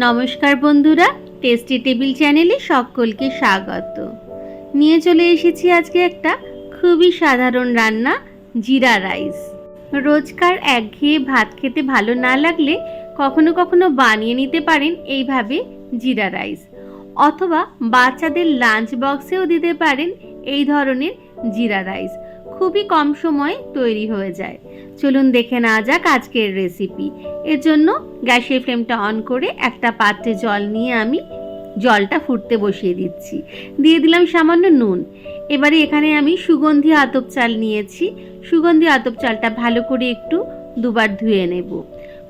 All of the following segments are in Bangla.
নমস্কার বন্ধুরা টেস্টি টেবিল চ্যানেলে সকলকে স্বাগত। নিয়ে চলে এসেছি আজকে একটা খুবই সাধারণ রান্না, জিরা রাইস। রোজকার একঘেয়ে ভাত খেতে ভালো না লাগলে কখনো কখনো বানিয়ে নিতে পারেন এইভাবে জিরা রাইস। অথবা বাচ্চাদের লাঞ্চ বক্সেও দিতে পারেন এই ধরনের জিরা রাইস। খুবই কম সময়ে তৈরি হয়ে যায়। চলুন দেখে নেওয়া যাক আজকের রেসিপি এর জন্য গ্যাসের ফ্লেমটা অন করে একটা পাত্রে জল নিয়ে আমি জলটা ফুটতে বসিয়ে দিচ্ছি। দিয়ে দিলাম সামান্য নুন। এবারে এখানে আমি সুগন্ধি আতপ চাল নিয়েছি। সুগন্ধি আতপ চালটা ভালো করে একটু দুবার ধুয়ে নেব।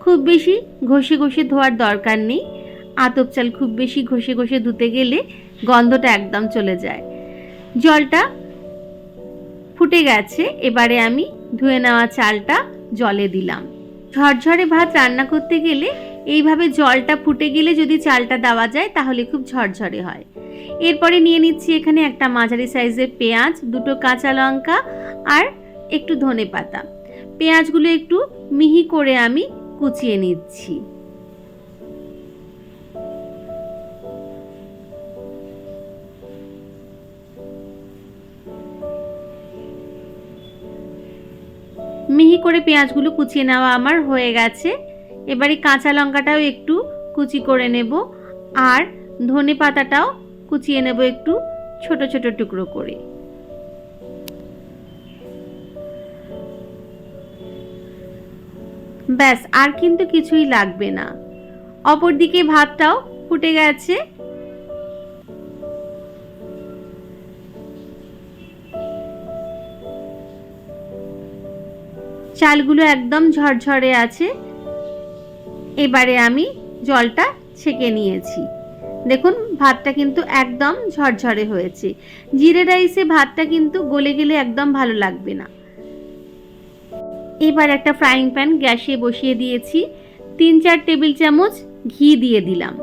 খুব বেশি ঘষে ঘষে ধোয়ার দরকার নেই। আতপ চাল খুব বেশি ঘষে ঘষে ধুতে গেলে গন্ধটা একদম চলে যায়। জলটা ফুটে গেছে, এবারে আমি ধুয়ে নেওয়া চালটা জলে দিলাম। ঝরঝরে ভাত রান্না করতে গেলে এইভাবে জলটা ফুটে গেলে যদি চালটা দেওয়া যায় তাহলে খুব ঝরঝরে হয়। এরপরে নিয়ে নিচ্ছি এখানে একটা মাঝারি সাইজের পেঁয়াজ, দুটো কাঁচা লঙ্কা আর একটু ধনে পাতা পেঁয়াজগুলো একটু মিহি করে আমি কুচিয়ে নিচ্ছি। মিহি করে পেঁয়াজগুলো কুচিয়ে নেওয়া আমার হয়ে গেছে। এবারে কাঁচা লঙ্কাটাও একটু কুচি করে নেব আর ধনে পাতাটাও কুচিয়ে নেব একটু ছোট ছোট টুকরো করে। ব্যাস, আর কিন্তু কিছুই লাগবে না। অপরদিকে ভাতটাও ফুটে গেছে। চালগুলো একদম ঝরঝরে আছে। এবারে আমি জলটা ছেঁকে নিয়েছি। দেখুন, ভাতটা কিন্তু একদম ঝরঝরে হয়েছে। জিরে রাইসে ভাতটা কিন্তু গলে গেলে একদম ভালো লাগবে না। এবার একটা ফ্রাইং প্যান গ্যাসে বসিয়ে দিয়েছি। তিন চার টেবিল চামচ ঘি দিয়ে দিলাম।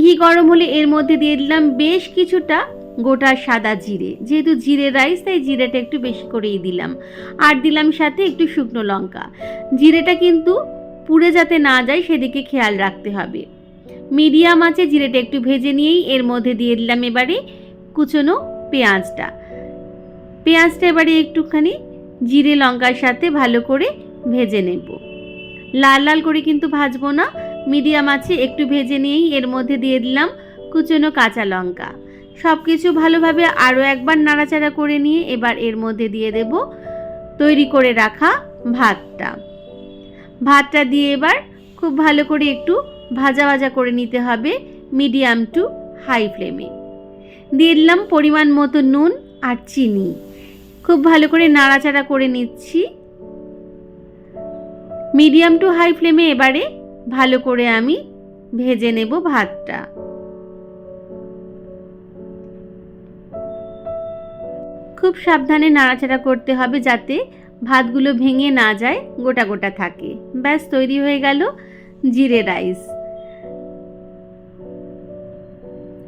ঘি গরম হলে এর মধ্যে দিয়ে দিলাম বেশ কিছুটা গোটা সাদা জিরে। যেহেতু জিরে রাইস তাই জিরেটা একটু বেশি করেই দিলাম। আর দিলাম সাথে একটু শুকনো লঙ্কা। জিরেটা কিন্তু পুড়ে যাতে না যায়, সেদিকে খেয়াল রাখতে হবে। মিডিয়াম আছে জিরেটা একটু ভেজে নিয়েই এর মধ্যে দিয়ে দিলাম এবারে কুচনো পেঁয়াজটা। পেঁয়াজটা এবারে একটুখানি জিরে, লঙ্কার সাথে ভালো করে ভেজে নেব। লাল লাল করে কিন্তু ভাজবো না। মিডিয়াম আছে একটু ভেজে নিয়েই এর মধ্যে দিয়ে দিলাম কুচনো কাঁচা লঙ্কা। সব কিছু ভালোভাবে আরও একবার নাড়াচাড়া করে নিয়ে এবার এর মধ্যে দিয়ে দেব তৈরি করে রাখা ভাতটা। ভাতটা দিয়ে এবার খুব ভালো করে একটু ভাজা ভাজা করে নিতে হবে মিডিয়াম টু হাই ফ্লেমে। দিয়ে দিলাম পরিমাণ মতো নুন আর চিনি। খুব ভালো করে নাড়াচাড়া করে নিচ্ছি। মিডিয়াম টু হাই ফ্লেমে এবারে ভালো করে আমি ভেজে নেব ভাতটা। খুব সাবধানে নাড়াচাড়া করতে হবে যাতে ভাতগুলো ভেঙে না যায়, গোটা গোটা থাকে। ব্যাস, তৈরি হয়ে গেল জিরে রাইস।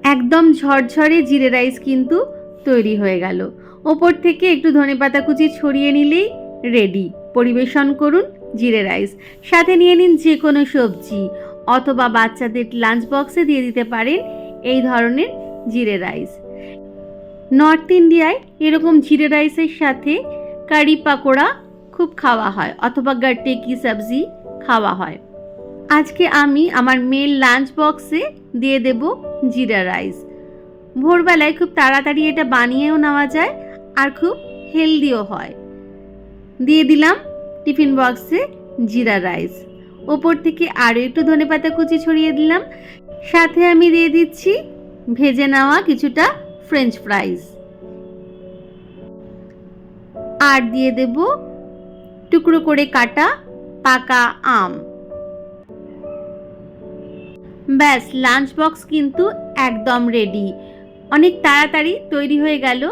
একদম ঝরঝরে জিরে রাইস কিন্তু তৈরি হয়ে গেল। ওপর থেকে একটু ধনেপাতা কুচি ছড়িয়ে নিলেই রেডি। পরিবেশন করুন জিরে রাইস। সাথে নিয়ে নিন যে কোনো সবজি, অথবা বাচ্চাদের লাঞ্চ বক্সে দিয়ে দিতে পারেন এই ধরনের জিরে রাইস। নর্থ ইন্ডিয়ায় এরকম জিরে রাইসের সাথে কারি পাকোড়া খুব খাওয়া হয় অথবা গাট্টে কি সবজি খাওয়া হয়। আজকে আমি আমার মেয়ের লাঞ্চ বক্সে দিয়ে দেব জিরা রাইস। ভোরবেলায় খুব তাড়াতাড়ি এটা বানিয়েও নেওয়া যায় আর খুব হেলদিও হয়। দিয়ে দিলাম টিফিন বক্সে জিরা রাইস। ওপর থেকে আরও একটু ধনেপাতা কুচি ছড়িয়ে দিলাম। সাথে আমি দিয়ে দিচ্ছি ভেজে নেওয়া কিছুটা ফ্রেঞ্চ ফ্রাইজ আর দিয়ে দেব টুকরো করে কাটা পাকা আম। ব্যাস লাঞ্চ বক্স কিন্তু একদম রেডি অনেক তাড়াতাড়ি তৈরি হয়ে গেল।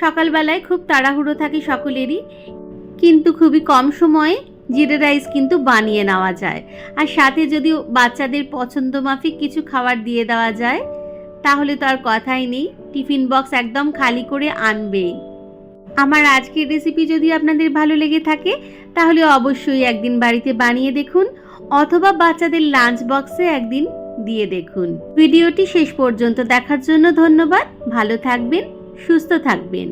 সকালবেলায় খুব তাড়াহুড়ো থাকে সকলেরই। কিন্তু খুবই কম সময়ে জিরে রাইস কিন্তু বানিয়ে নেওয়া যায়। আর সাথে যদি বাচ্চাদের পছন্দ মাফিক কিছু খাবার দিয়ে দেওয়া যায়, তাহলে তো আর কথাই নেই। টিফিন বক্স একদম খালি করে আনবে। আমার আজকের রেসিপি যদি আপনাদের ভালো লেগে থাকে, তাহলে অবশ্যই একদিন বাড়িতে বানিয়ে দেখুন, অথবা বাচ্চাদের লাঞ্চ বক্সে একদিন দিয়ে দেখুন। ভিডিওটি শেষ পর্যন্ত দেখার জন্য ধন্যবাদ, ভালো থাকবেন, সুস্থ থাকবেন।